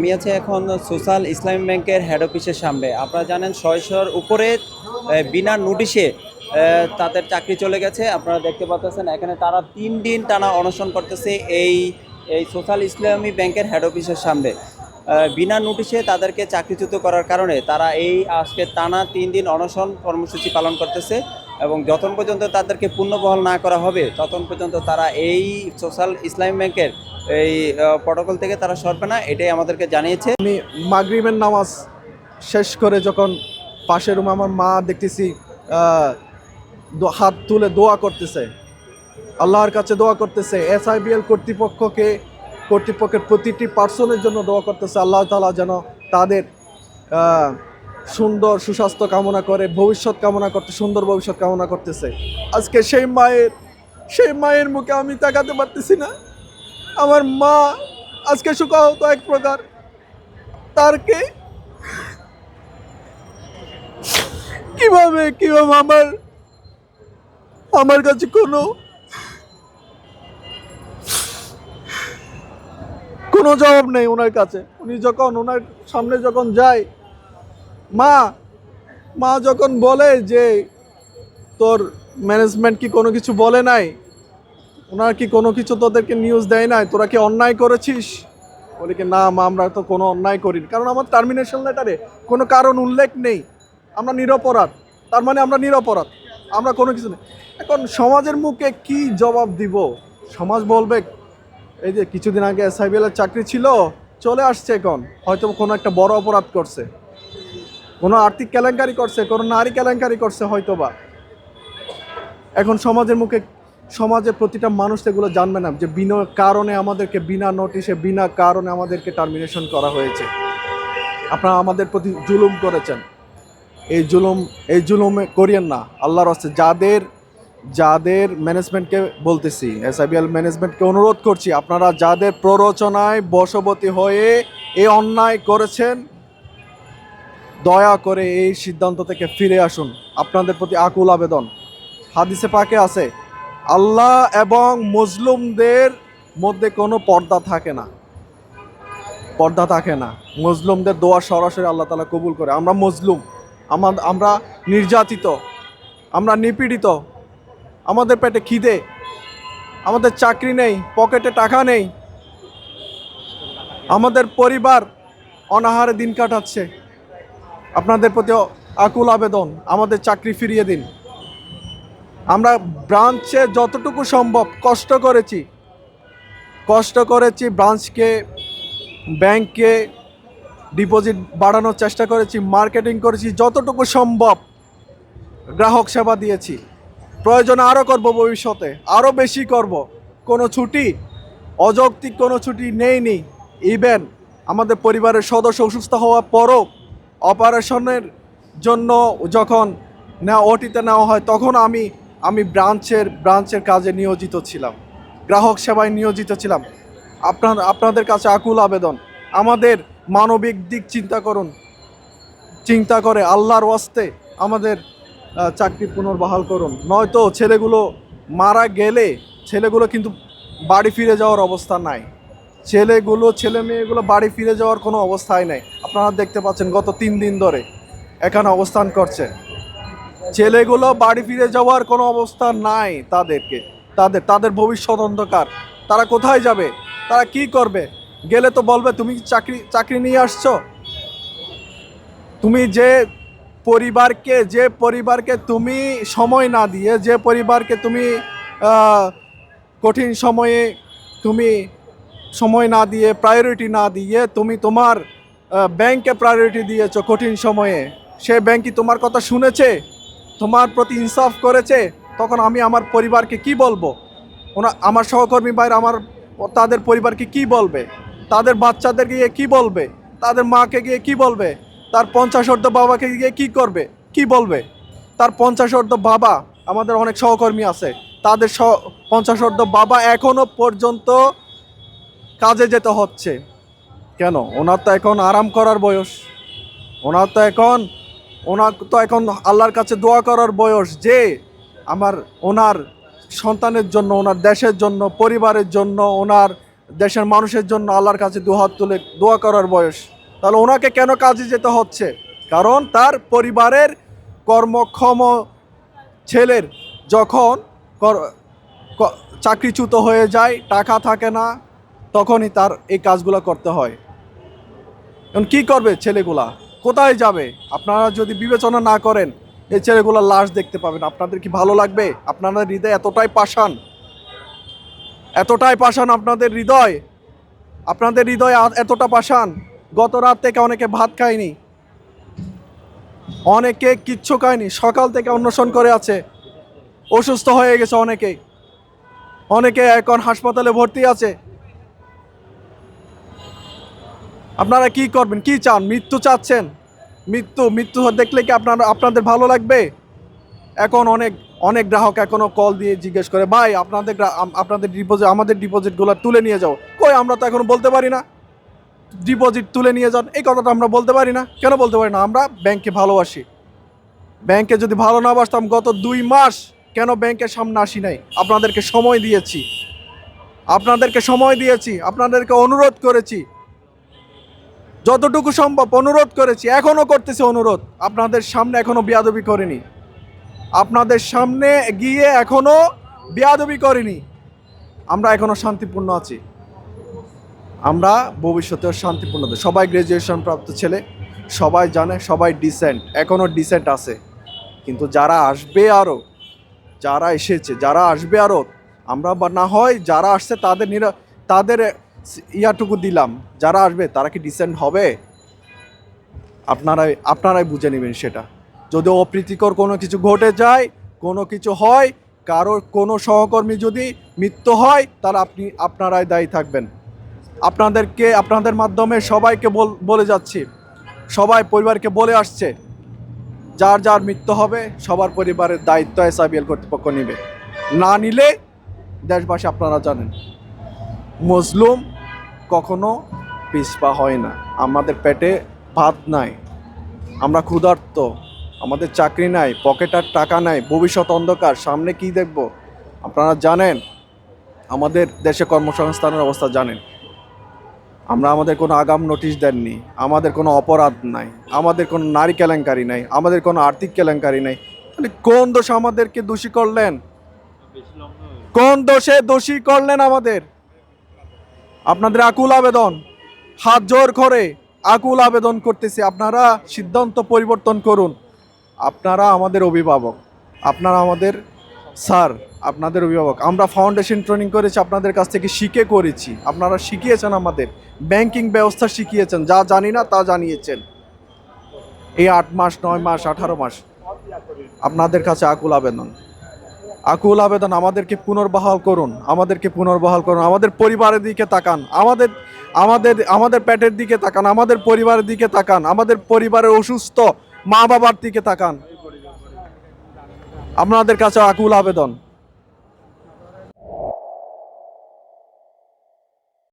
আমি আছি এখন সোশ্যাল ইসলামী ব্যাংকের হেড অফিসের সামনে। আপনারা জানেন ছয়শোর উপরে বিনা নোটিশে তাদের চাকরি চলে গেছে। আপনারা দেখতে পাচ্ছেন, এখানে তারা তিন দিন টানা অনশন করতেছে এই এই সোশ্যাল ইসলামী ব্যাংকের হেড অফিসের সামনে। বিনা নোটিশে তাদেরকে চাকরিচ্যুত করার কারণে তারা এই আজকে টানা তিন দিন অনশন কর্মসূচি পালন করতেছে। এবং যতক্ষণ পর্যন্ত তাদেরকে পুনর্বহাল না করা হবে ততক্ষণ পর্যন্ত তারা এই সোশ্যাল ইসলামী ব্যাংকের এই প্রটোকল থেকে তারা সরবে না, এটাই আমাদেরকে জানিয়েছে। আমি মাগরিবের নামাজ শেষ করে যখন পাশের রুমে আমার মা দেখতেছি হাত তুলে দোয়া করতেছে, আল্লাহর কাছে দোয়া করতেছে এসআইবিএল কর্তৃপক্ষকে, কর্তৃপক্ষের প্রতিটি পার্সনের জন্য দোয়া করতেছে, আল্লাহ তালা যেন তাদের সুন্দর সুস্বাস্থ্য কামনা করে, ভবিষ্যৎ কামনা করতে, সুন্দর ভবিষ্যৎ কামনা করতেছে। আজকে সেই মায়ের সেই মায়ের মুখে আমি তাকাতে পারতেছি না। আমার মা আজকে শোকাহত এক প্রকার। তারকে কীভাবে কীভাবে আমার আমার কাছে কোনো কোনো জবাব নেই ওনার কাছে। উনি যখন ওনার সামনে যখন যায় মা মা যখন বলে যে তোর ম্যানেজমেন্ট কি কোনো কিছু বলে নাই, ওনার কি কোনো কিছু তোদেরকে নিউজ দেয় নাই, তোরা কি অন্যায় করেছিস? বলে কি, না মা, আমরা তো কোনো অন্যায় করিনি। কারণ আমার টার্মিনেশন লেটারে কোনো কারণ উল্লেখ নেই। আমরা নিরপরাধ। তার মানে আমরা নিরপরাধ। আমরা কোনো কিছু নেই। এখন সমাজের মুখে কি জবাব দিব? সমাজ বলবে, এই যে কিছুদিন আগে এসআইবিএল এর চাকরি ছিল, চলে আসছে এখন। হয়তো কোনো একটা বড় অপরাধ করছে। কোনো আর্থিক কেলেঙ্কারি করছে, কোনো নারী কেলেঙ্কারি করছে হয়তো বা এখন সমাজের মুখে, সমাজের প্রতিটা মানুষ এগুলো জানবে না যে বিনা কারণে আমাদেরকে, বিনা নোটিশে, বিনা কারণে আমাদেরকে টার্মিনেশন করা হয়েছে। আপনারা আমাদের প্রতি জুলুম করেছেন। এই জুলুম, এই জুলুমে করিয়েন না। আল্লাহর হস্তে যাদের যাদের ম্যানেজমেন্টকে বলতেছি এস এসআইবিএল ম্যানেজমেন্টকে অনুরোধ করছি, আপনারা যাদের প্ররোচনায় বশবতী হয়ে এই অন্যায় করেছেন দয়া করে এই সিদ্ধান্ত থেকে ফিরে আসুন। আপনাদের প্রতি আকুল আবেদন। হাদিসে পাকে আছে, আল্লাহ এবং মজলুমদের মধ্যে কোনো পর্দা থাকে না। পর্দা থাকে না। মজলুমদের দোয়া সরাসরি আল্লাহ তালা কবুল করে। আমরা মজলুম আমা- আমরা নির্যাতিত। আমরা নিপীড়িত। আমাদের পেটে খিদে। আমাদের চাকরি নেই, পকেটে টাকা নেই। আমাদের পরিবার অনাহারে দিন কাটাচ্ছে। আপনাদের প্রতি আকুল আবেদন, আমাদের চাকরি ফিরিয়ে দিন। আমরা ব্রাঞ্চে যতটুকু সম্ভব কষ্ট করেছি কষ্ট করেছি ব্রাঞ্চকে ব্যাংকে ডিপোজিট বাড়ানোর চেষ্টা করেছি, মার্কেটিং করেছি, যতটুকু সম্ভব গ্রাহক সেবা দিয়েছি। প্রয়োজনে আরও করব ভবিষ্যতে আরও বেশি করব। কোনো ছুটি, অযৌক্তিক কোনো ছুটি নেইনি। ইভেন আমাদের পরিবারের সদস্য অসুস্থ হওয়ার পরও অপারেশনের জন্য যখন নেওয়া, ওটিতে নেওয়া হয়, তখন আমি আমি ব্রাঞ্চের ব্রাঞ্চের কাজে নিয়োজিত ছিলাম। গ্রাহক সেবায় নিয়োজিত ছিলাম। আপনার, আপনাদের কাছে আকুল আবেদন। আমাদের মানবিক দিক চিন্তা করুন। চিন্তা করে আল্লাহর ওয়াস্তে আমাদের চাকরি পুনর্বহাল করুন। নয়তো ছেলেগুলো মারা গেলে ছেলেগুলো কিন্তু বাড়ি ফিরে যাওয়ার অবস্থা নাই। ছেলেগুলো, ছেলে মেয়েগুলো বাড়ি ফিরে যাওয়ার কোনো অবস্থাই নাই। আপনারা দেখতে পাচ্ছেন গত তিন দিন ধরে এখানে অবস্থান করছে। ছেলেগুলো বাড়ি ফিরে যাওয়ার কোনো অবস্থা নাই তাদেরকে। তাদের তাদের ভবিষ্যৎ অন্ধকার। তারা কোথায় যাবে? তারা কি করবে? গেলে তো বলবে, তুমি চাকরি চাকরি নিয়ে আসছো? তুমি যে পরিবারকে যে পরিবারকে তুমি সময় না দিয়ে, যে পরিবারকে তুমি কঠিন সময়ে তুমি সময় না দিয়ে প্রায়োরিটি না দিয়ে তুমি তোমার ব্যাংকে প্রায়োরিটি দিয়েছ কঠিন সময়ে। সে ব্যাংক কি তোমার কথা শুনেছে? তোমার প্রতি ইনসাফ করেছে? তখন আমি আমার পরিবারকে কি বলব? ওনা আমার সহকর্মী ভাইরা আমার তাদের পরিবারকে কি বলবে? তাদের বাচ্চাদের গিয়ে কি বলবে? তাদের মাকে গিয়ে কি বলবে? তার পঞ্চাশ অর্ধ বাবাকে গিয়ে কি করবে? কি বলবে? তার পঞ্চাশ অর্ধ বাবা, আমাদের অনেক সহকর্মী আছে। তাদের স পঞ্চাশ অর্ধ বাবা এখনও পর্যন্ত কাজে যেতে হচ্ছে। কেন? ওনার তো এখন আরাম করার বয়স। ওনার তো এখন, ওনার তো এখন আল্লাহর কাছে দোয়া করার বয়স যে আমার ওনার সন্তানের জন্য, ওনার দেশের জন্য, পরিবারের জন্য, ওনার দেশের মানুষের জন্য আল্লাহর কাছে দুহাত তুলে দোয়া করার বয়স। তাহলে ওনাকে কেন কাজে যেতে হচ্ছে? কারণ তার পরিবারের কর্মক্ষম ছেলের যখন কর- চাকরিচ্যুত হয়ে যায়, টাকা থাকে না, তখনই তার এই কাজগুলো করতে হয়। এখন কী করবে ছেলেগুলা? কোথায় যাবে? আপনারা যদি বিবেচনা না করেন, এই ছেলেগুলোর লাশ দেখতে পাবেন। আপনাদের কি ভালো লাগবে? আপনাদের হৃদয় এতটাই পাষাণ? এতটাই পাষাণ আপনাদের হৃদয়? আপনাদের হৃদয় এতটা পাষাণ? গত রাত থেকে অনেকে ভাত খায়নি। অনেকে কিচ্ছু খায়নি। সকাল থেকে অন্বেষণ করে আছে। অসুস্থ হয়ে গেছে অনেকে। অনেকে এখন হাসপাতালে ভর্তি আছে। আপনারা কি করবেন? কি চান? মৃত্যু চাচ্ছেন? মৃত্যু মৃত্যু দেখলে কি আপনার, আপনাদের ভালো লাগবে? এখন অনেক অনেক গ্রাহক এখনও কল দিয়ে জিজ্ঞেস করে, ভাই, আপনাদের আপনাদের ডিপোজিট আমাদের ডিপোজিটগুলো তুলে নিয়ে যাও। কই, আমরা তো এখন বলতে পারি না। ডিপোজিট তুলে নিয়ে যান, এই কথাটা আমরা বলতে পারি না। কেন বলতে পারি না? আমরা ব্যাংকে ভালোবাসি। ব্যাংকে যদি ভালো না বাসতাম, গত দুই মাস কেন ব্যাংকের সামনে আসি নাই? আপনাদেরকে সময় দিয়েছি। আপনাদেরকে সময় দিয়েছি। আপনাদেরকে অনুরোধ করেছি। যতটুকু সম্ভব অনুরোধ করেছি, এখনও করতেছি অনুরোধ। আপনাদের সামনে এখনও বিয়াদবি করিনি। আপনাদের সামনে গিয়ে এখনও বিয়াদবি করিনি। আমরা এখনও শান্তিপূর্ণ আছি। আমরা ভবিষ্যতেও শান্তিপূর্ণ সবাই গ্রাজুয়েশন প্রাপ্ত ছেলে, সবাই জানে, সবাই ডিসেন্ট এখনও ডিসেন্ট আছে। কিন্তু যারা আসবে আরও যারা এসেছে, যারা আসবে আরও আমরা বা না হয় যারা আসছে তাদের নিরা তাদের ইয়াটুকু দিলাম। যারা আসবে, তারা কি ডিসেন্ট হবে? আপনারাই আপনারাই বুঝে নেবেন সেটা। যদি অপ্রীতিকর কোনো কিছু ঘটে যায়, কোনো কিছু হয়, কারোর কোনো সহকর্মী যদি মৃত্যু হয়, তাহলে আপনি আপনারাই দায়ী থাকবেন। আপনাদেরকে আপনাদের মাধ্যমে সবাইকে বল- যাচ্ছি। সবাই পরিবারকে বলে আসছে। যার যার মৃত্যু হবে, সবার পরিবারের দায়িত্ব এসআইবিএল কর্তৃপক্ষ নেবে। না নিলে দেশবাসী আপনারা জানেন। মজলুম কখনো পিসপা হয় না। আমাদের পেটে ভাত নাই। আমরা ক্ষুধার্ত। আমাদের চাকরি নাই পকেটার টাকা নাই, ভবিষ্যৎ অন্ধকার, সামনে কি দেখব? আপনারা জানেন, আমাদের দেশে কর্মসংস্থানের অবস্থা জানেন। আমরা আমাদের কোনো আগাম নোটিশ দেননি। আমাদের কোনো অপরাধ নাই। আমাদের কোনো নারী কেলেঙ্কারি নাই। আমাদের কোনো আর্থিক কেলেঙ্কারি নাই। তাহলে কোন দোষ আমাদেরকে দোষী করলেন? কোন দোষে দোষী করলেন আমাদের? আপনাদের আকুল আবেদন। হাত জোর করে আকুল আবেদন করতেছি। আপনারা সিদ্ধান্ত পরিবর্তন করুন। আপনারা আমাদের অভিভাবক। আপনারা আমাদের স্যার, আপনাদের অভিভাবক। আমরা ফাউন্ডেশন ট্রেনিং করেছি, আপনাদের কাছ থেকে শিখে করেছি। আপনারা শিখিয়েছেন আমাদের। ব্যাংকিং ব্যবস্থা শিখিয়েছেন। যা জানি না, তা জানিয়েছেন। এই আট মাস, নয় মাস, আঠারো মাস। আপনাদের কাছে আকুল আবেদন। আকুল আবেদন, আমাদেরকে পুনর্বহাল করুন, আমাদেরকে পুনর্বহাল করুন, আমাদের পরিবারের দিকে তাকান, আমাদের আমাদের আমাদের পেটের দিকে তাকান, আমাদের পরিবারের দিকে তাকান, আমাদের পরিবারের অসুস্থ মা বাবার দিকে তাকান। আপনাদের কাছে আকুল আবেদন।